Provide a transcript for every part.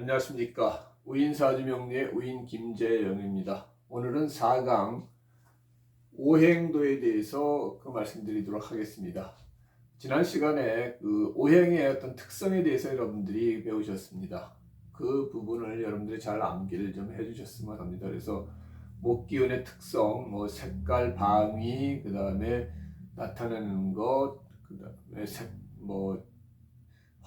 안녕하십니까. 우인 사주명리의 우인 김재영입니다. 오늘은 4강 오행도에 대해서 그 말씀드리도록 하겠습니다. 지난 시간에 그 오행의 어떤 특성에 대해서 여러분들이 배우셨습니다. 그 부분을 여러분들이 잘 암기를 좀 해주셨으면 합니다. 그래서 목기운의 특성, 뭐 색깔, 방위, 그 다음에 나타내는 것, 그 다음에 색, 뭐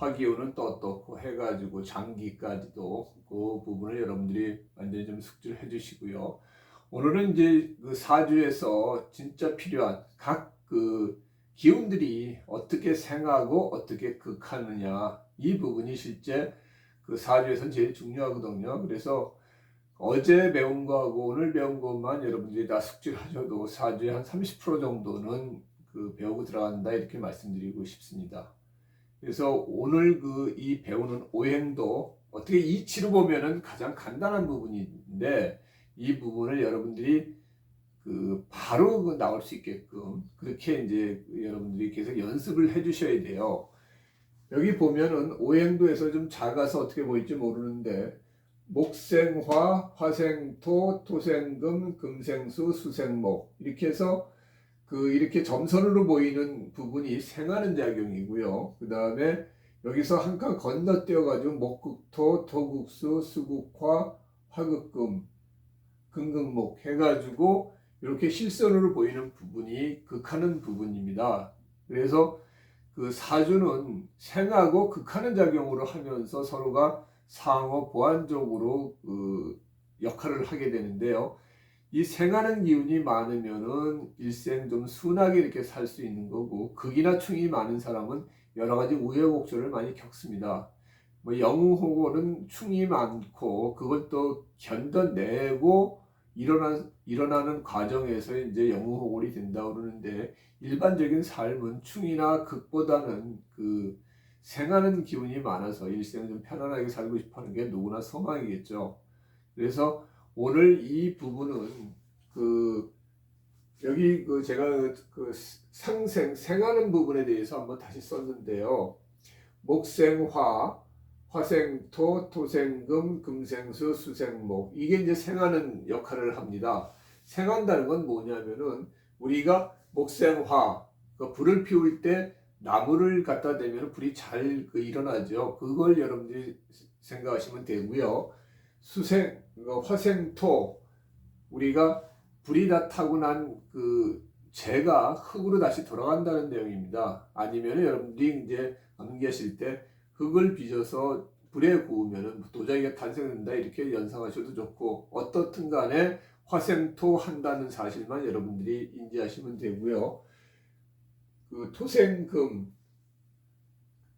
화기운은 또 어떻고 해가지고 장기까지도 그 부분을 여러분들이 완전히 좀 숙지를 해주시고요. 오늘은 이제 그 사주에서 진짜 필요한 각 그 기운들이 어떻게 생하고 어떻게 극하느냐 이 부분이 실제 그 사주에서는 제일 중요하거든요. 그래서 어제 배운 거하고 오늘 배운 것만 여러분들이 다 숙지를 하셔도 사주의 한 30% 정도는 그 배우고 들어간다 이렇게 말씀드리고 싶습니다. 그래서 오늘 그 이 배우는 오행도 어떻게 이치로 보면은 가장 간단한 부분인데 이 부분을 여러분들이 그 바로 그 나올 수 있게끔 그렇게 이제 여러분들이 계속 연습을 해 주셔야 돼요. 여기 보면은 오행도에서 좀 작아서 어떻게 보일지 모르는데 목생화, 화생토, 토생금, 금생수, 수생목 이렇게 해서 그 이렇게 점선으로 보이는 부분이 생하는 작용이고요. 그 다음에 여기서 한 칸 건너뛰어 가지고 목국토, 토국수, 수국화, 화극금, 금극목 해가지고 이렇게 실선으로 보이는 부분이 극하는 부분입니다. 그래서 그 사주는 생하고 극하는 작용으로 하면서 서로가 상호 보완적으로 그 역할을 하게 되는데요. 이 생하는 기운이 많으면은 일생 좀 순하게 이렇게 살 수 있는 거고 극이나 충이 많은 사람은 여러 가지 우여곡절을 많이 겪습니다. 뭐 영웅호고는 충이 많고 그걸 또 견뎌내고 일어나, 일어나는 과정에서 이제 영웅호골이 된다고 그러는데 일반적인 삶은 충이나 극보다는 그 생하는 기운이 많아서 일생을 좀 편안하게 살고 싶어 하는 게 누구나 소망이겠죠. 그래서 오늘 이 부분은 그 여기 그 제가 그 상생 생하는 부분에 대해서 한번 다시 썼는데요. 목생화, 화생토, 토생금, 금생수, 수생목 이게 이제 생하는 역할을 합니다. 생한다는 건 뭐냐면은 우리가 목생화 그 불을 피울 때 나무를 갖다 대면 불이 잘그 일어나죠. 그걸 여러분들이 생각하시면 되고요. 수생, 그 화생토 우리가 불이 다 타고 난 그 재가 흙으로 다시 돌아간다는 내용입니다. 아니면 여러분들이 이제 암기하실 때 흙을 빚어서 불에 구우면 도자기가 탄생된다 이렇게 연상하셔도 좋고 어떻든 간에 화생토 한다는 사실만 여러분들이 인지하시면 되고요. 그 토생금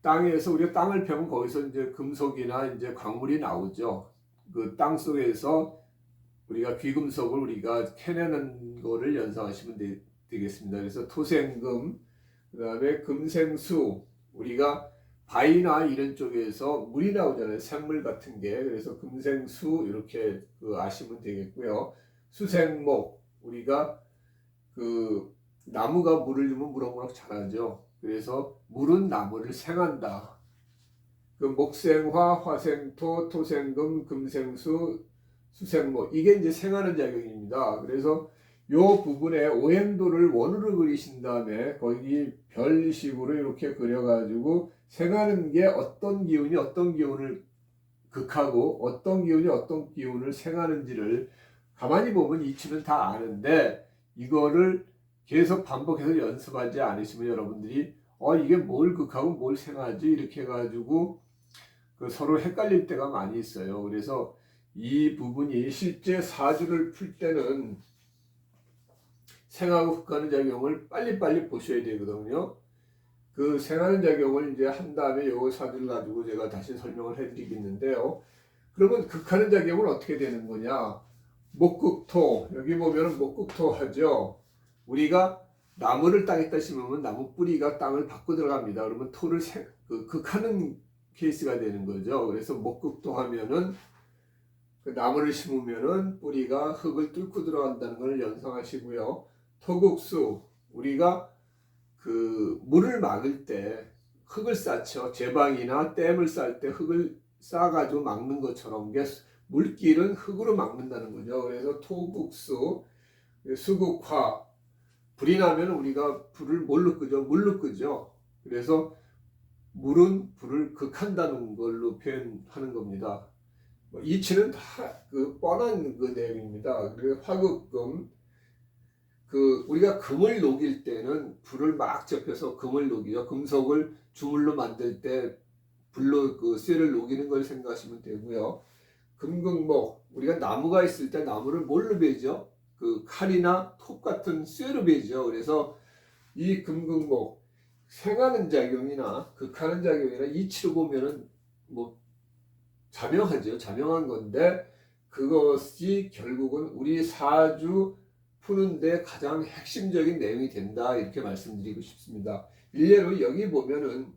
땅에서 우리가 땅을 패면 거기서 이제 금속이나 이제 광물이 나오죠. 그 땅 속에서 우리가 귀금속을 우리가 캐내는 거를 연상하시면 되, 겠습니다 그래서 토생금, 그 다음에 금생수, 우리가 바위나 이런 쪽에서 물이 나오잖아요. 생물 같은 게. 그래서 금생수 이렇게 그 아시면 되겠고요. 수생목, 우리가 그 나무가 물을 주면 무럭무럭 자라죠. 그래서 물은 나무를 생한다. 그 목생화, 화생토, 토생금, 금생수, 수생목 이게 이제 생하는 작용입니다. 그래서 요 부분에 오행도를 원으로 그리신 다음에 거기 별식으로 이렇게 그려가지고 생하는 게 어떤 기운이 어떤 기운을 극하고 어떤 기운이 어떤 기운을 생하는지를 가만히 보면 이치는 다 아는데 이거를 계속 반복해서 연습하지 않으시면 여러분들이 어 이게 뭘 극하고 뭘 생하지 이렇게 해가지고 그 서로 헷갈릴 때가 많이 있어요. 그래서 이 부분이 실제 사주를 풀 때는 생하고 흑하는 작용을 빨리빨리 보셔야 되거든요. 그 생하는 작용을 이제 한 다음에 요 사주를 가지고 제가 다시 설명을 해드리겠는데요. 그러면 극하는 작용은 어떻게 되는 거냐? 목극토 여기 보면은 목극토 하죠. 우리가 나무를 땅에다 심으면 나무 뿌리가 땅을 받고 들어갑니다. 그러면 토를 생, 그 극하는 케이스가 되는 거죠. 그래서 목극토 하면은 그 나무를 심으면은 뿌리가 흙을 뚫고 들어간다는 걸 연상하시고요. 토국수 우리가 그 물을 막을 때 흙을 쌓죠. 제방이나 댐을 쌓을 때 흙을 쌓아가지고 막는 것처럼 물길은 흙으로 막는다는 거죠. 그래서 토국수, 수국화, 불이 나면 우리가 불을 뭘로 끄죠? 물로 끄죠. 그래서 물은 불을 극한다는 걸로 표현하는 겁니다. 뭐 이치는 다 그 뻔한 그 내용입니다. 그리고 화극금 그 우리가 금을 녹일 때는 불을 막 접해서 금을 녹이죠. 금속을 주물로 만들 때 불로 그 쇠를 녹이는 걸 생각하시면 되고요. 금극목 우리가 나무가 있을 때 나무를 뭘로 베죠? 그 칼이나 톱 같은 쇠로 베죠. 그래서 이 금극목 생하는 작용이나 극하는 작용이나 이치로 보면은 뭐 자명하죠. 자명한 건데 그것이 결국은 우리 사주 푸는데 가장 핵심적인 내용이 된다 이렇게 말씀드리고 싶습니다. 일례로 여기 보면은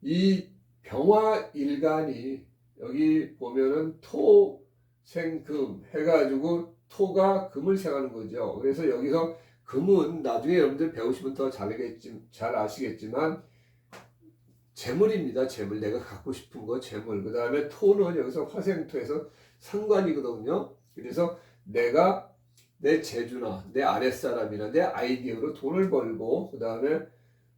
이 병화 일간이 여기 보면은 토, 생, 금 해가지고 토가 금을 생하는 거죠. 그래서 여기서 금은 나중에 여러분들 배우시면 더 잘겠지, 잘 아시겠지만 재물입니다. 재물 내가 갖고 싶은 거 재물. 그 다음에 토는 여기서 화생토에서 상관이거든요. 그래서 내가 내 재주나 내 아랫사람이나 내 아이디어로 돈을 벌고 그 다음에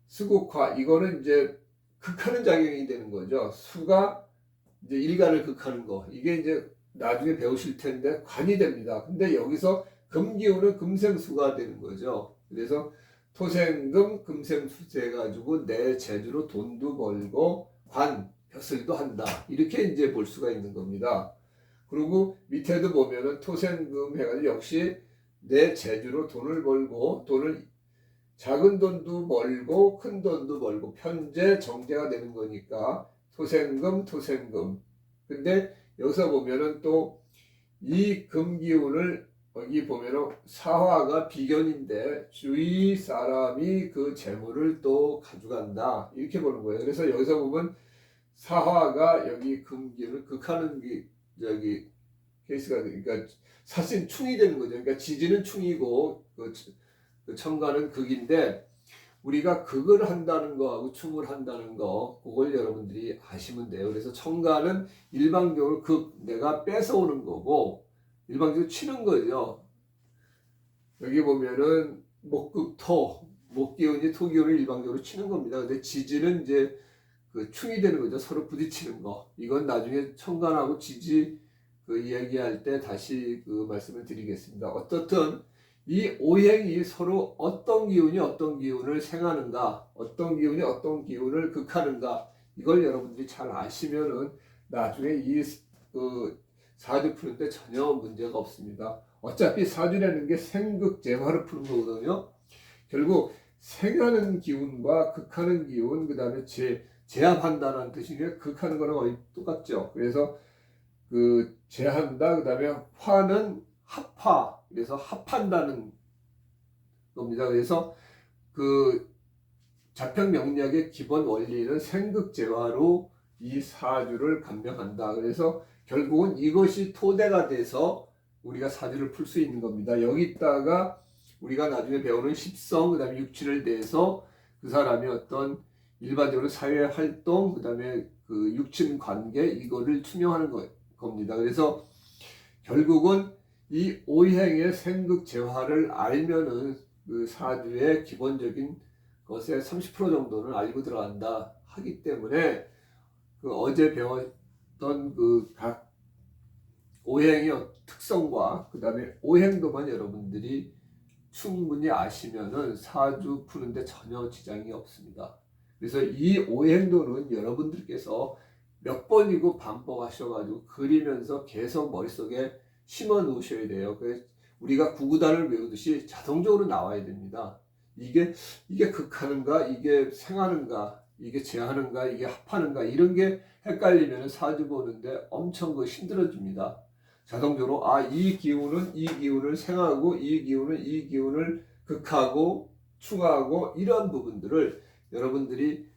수국화 이거는 이제 극하는 작용이 되는 거죠. 수가 이제 일간을 극하는 거 이게 이제 나중에 배우실 텐데 관이 됩니다. 근데 여기서 금기운은 금생수가 되는 거죠. 그래서 토생금 금생수제 가지고 내 재주로 돈도 벌고 관 벼슬도 한다 이렇게 이제 볼 수가 있는 겁니다. 그리고 밑에도 보면은 토생금 해가지고 역시 내 재주로 돈을 벌고 돈을 작은 돈도 벌고 큰 돈도 벌고 편재 정제가 되는 거니까 토생금 토생금 근데 여기서 보면은 또 이 금기운을 여기 보면은 사화가 비견인데 주위 사람이 그 재물을 또 가져간다 이렇게 보는 거예요. 그래서 여기서 보면 사화가 여기 금기운을 극하는 게 여기 케이스가 그러니까 사실 충이 되는 거죠. 그러니까 지지는 충이고 그, 그 청가는 극인데 우리가 극을 한다는 거하고 충을 한다는 거 그걸 여러분들이 아시면 돼요. 그래서 청가는 일반적으로 극 내가 뺏어오는 거고 일반적으로 치는 거죠. 여기 보면은 목극토 목기운이 토기운을 일반적으로 치는 겁니다. 근데 지지는 이제 그 충이 되는 거죠. 서로 부딪히는 거. 이건 나중에 청간하고 지지 그 이야기할 때 다시 그 말씀을 드리겠습니다. 어떻든 이 오행이 서로 어떤 기운이 어떤 기운을 생하는가, 어떤 기운이 어떤 기운을 극하는가, 이걸 여러분들이 잘 아시면은 나중에 이그 사주 푸는데 전혀 문제가 없습니다. 어차피 사주라는 게 생극재화를 푸는 거거든요. 결국 생하는 기운과 극하는 기운, 그 다음에 제, 제압한다는 뜻이니까 극하는 거랑 거의 똑같죠. 그래서 그 제한다, 그 다음에 화는 합화, 그래서 합한다는 겁니다. 그래서 그 자평 명리학의 기본 원리는 생극재화로 이 사주를 감명한다. 그래서 결국은 이것이 토대가 돼서 우리가 사주를 풀 수 있는 겁니다. 여기다가 우리가 나중에 배우는 십성, 그 다음에 육칠을 대해서 그 사람이 어떤 일반적으로 사회 활동, 그 다음에 그 육친 관계, 이거를 투명하는 거, 겁니다. 그래서 결국은 이 오행의 생극 재화를 알면은 그 사주의 기본적인 것의 30% 정도는 알고 들어간다 하기 때문에 그 어제 배 웠던 그각 오행의 특성과 그 다음에 오행도만 여러분들이 충분히 아시면은 사주 푸는데 전혀 지장이 없습니다. 그래서 이 오행도는 여러분들께서 몇 번이고 반복하셔가지고 그리면서 계속 머릿속에 심어 놓으셔야 돼요. 그래서 우리가 구구단을 외우듯이 자동적으로 나와야 됩니다. 이게 이게 극하는가, 이게 생하는가, 이게 제하는가, 이게 합하는가 이런 게 헷갈리면 사주 보는데 엄청 그 힘들어집니다. 자동적으로 아 이 기운은 이 기운을 생하고 이 기운은 이 기운을 극하고 충하고 이런 부분들을 여러분들이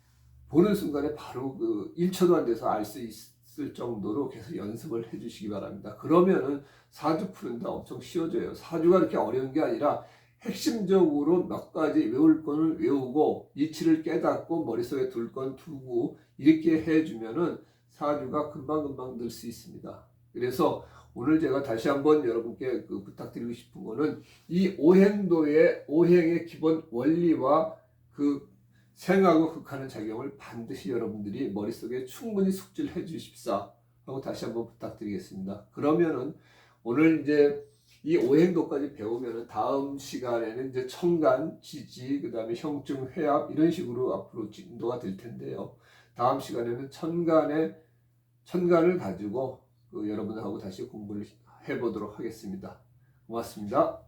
보는 순간에 바로 그 1초도 안 돼서 알 수 있을 정도로 계속 연습을 해 주시기 바랍니다. 그러면은 사주 푸는데 엄청 쉬워져요. 사주가 그렇게 어려운 게 아니라 핵심적으로 몇 가지 외울 거는 외우고 이치를 깨닫고 머릿속에 둘 건 두고 이렇게 해주면은 사주가 금방금방 늘 수 있습니다. 그래서 오늘 제가 다시 한번 여러분께 그 부탁드리고 싶은 거는 이 오행도의 오행의 기본 원리와 그 생하고 극하는 작용을 반드시 여러분들이 머릿속에 충분히 숙지를 해 주십사 하고 다시 한번 부탁드리겠습니다. 그러면은 오늘 이제 이 오행도까지 배우면은 다음 시간에는 이제 청간, 지지, 그 다음에 형증, 회합 이런 식으로 앞으로 진도가 될 텐데요. 다음 시간에는 천간의 천간을 가지고 그 여러분하고 다시 공부를 해보도록 하겠습니다. 고맙습니다.